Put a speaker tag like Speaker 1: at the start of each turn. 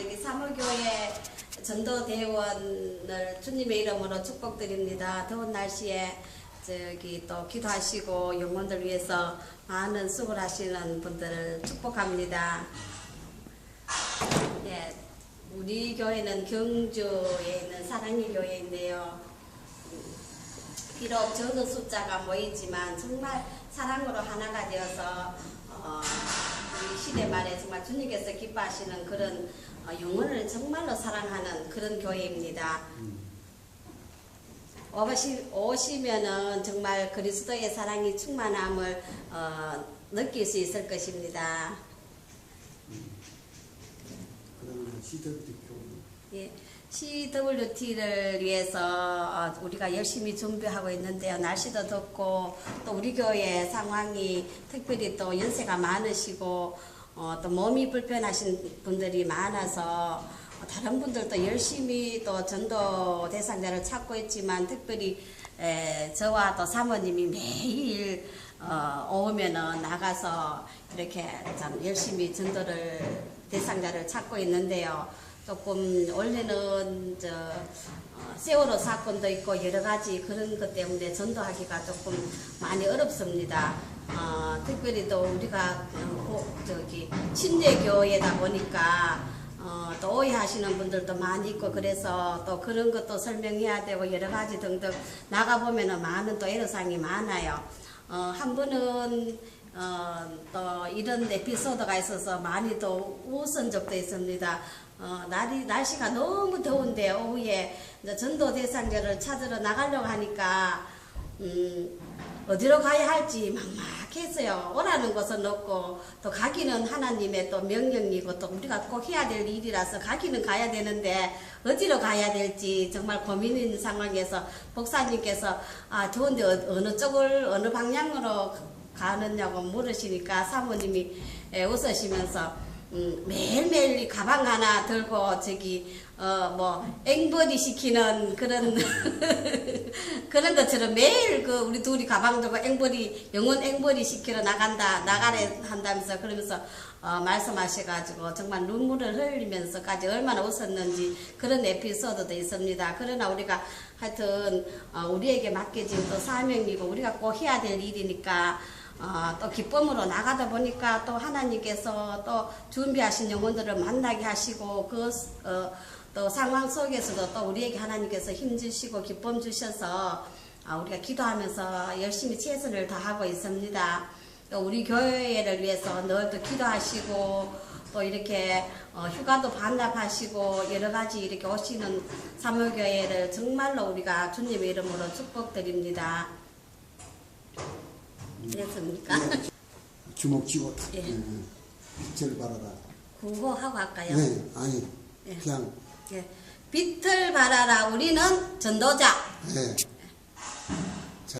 Speaker 1: 저기 사무교회 전도대원을 주님의 이름으로 축복드립니다. 더운 날씨에 저기 또 기도하시고 영혼들 위해서 많은 수고를 하시는 분들을 축복합니다. 예, 우리 교회는 경주에 있는 사랑의 교회인데요. 비록 적은 숫자가 모이지만 정말 사랑으로 하나가 되어서 어, 이 시대 말에 정말 주님께서 기뻐하시는 그런 어, 영혼을 정말로 사랑하는 그런 교회입니다. 오시, 오시 면은 정말 그리스도의 사랑이 충만함을 어, 느낄 수 있을 것입니다. 예, CWT를 위해서 어, 우리가 열심히 준비하고 있는데요. 날씨도 덥고 또 우리 교회 상황이 특별히 또 연세가 많으시고 어, 또 몸이 불편하신 분들이 많아서 어, 다른 분들도 열심히 또 전도 대상자를 찾고 있지만 특별히 에, 저와 또 사모님이 매일 어, 오면은 나가서 이렇게 참 열심히 전도를 대상자를 찾고 있는데요. 조금 원래는 저 어, 세월호 사건도 있고 여러 가지 그런 것 때문에 전도하기가 조금 많이 어렵습니다. 어, 특별히 또 우리가 어, 고- 저기 신대교회다 보니까 어, 또 오해하시는 분들도 많이 있고 그래서 또 그런 것도 설명해야 되고 여러 가지 등등 나가 보면 은 많은 또 애로사항이 많아요. 어, 한 번은 어, 또 이런 에피소드가 있어서 많이 또 웃은 적도 있습니다. 어, 날이, 날씨가 너무 더운데 오후에 전도 대상자를 찾으러 나가려고 하니까 음, 어디로 가야 할지 막막했어요. 오라는 것은 없고 또 가기는 하나님의 또 명령이고 또 우리가 꼭 해야 될 일이라서 가기는 가야 되는데 어디로 가야 될지 정말 고민인 상황에서 목사님께서 아 좋은데 어- 어느 쪽을 어느 방향으로 가느냐고 물으시니까 사모님이 에, 웃으시면서 음, 매일매일 이 가방 하나 들고 저기 어 뭐 앵벌이 시키는 그런 그런 것처럼 매일 그 우리 둘이 가방 들고 앵벌이 영혼 앵벌이 시키러 나간다 나가래 한다면서 그러면서 어, 말씀하셔가지고 정말 눈물을 흘리면서까지 얼마나 웃었는지 그런 에피소드도 있습니다. 그러나 우리가 하여튼 어, 우리에게 맡겨진 또 사명이고 우리가 꼭 해야 될 일이니까 어, 또 기쁨으로 나가다 보니까 또 하나님께서 또 준비하신 영혼들을 만나게 하시고 그 어, 또 상황 속에서도 또 우리에게 하나님께서 힘 주시고 기쁨 주셔서 아, 우리가 기도하면서 열심히 최선을 다하고 있습니다. 또 우리 교회를 위해서 늘 또 기도하시고 또 이렇게 어, 휴가도 반납하시고 여러 가지 이렇게 오시는 사모교회를 정말로 우리가 주님의 이름으로 축복드립니다. 됐습니까?
Speaker 2: 주먹 쥐고 탁
Speaker 1: 예.
Speaker 2: 예. 빛을 발하라.
Speaker 1: 구호하고 할까요?
Speaker 2: 네, 아니
Speaker 1: 예.
Speaker 2: 그냥
Speaker 1: 예. 빛을 발하라 우리는 전도자
Speaker 2: 예.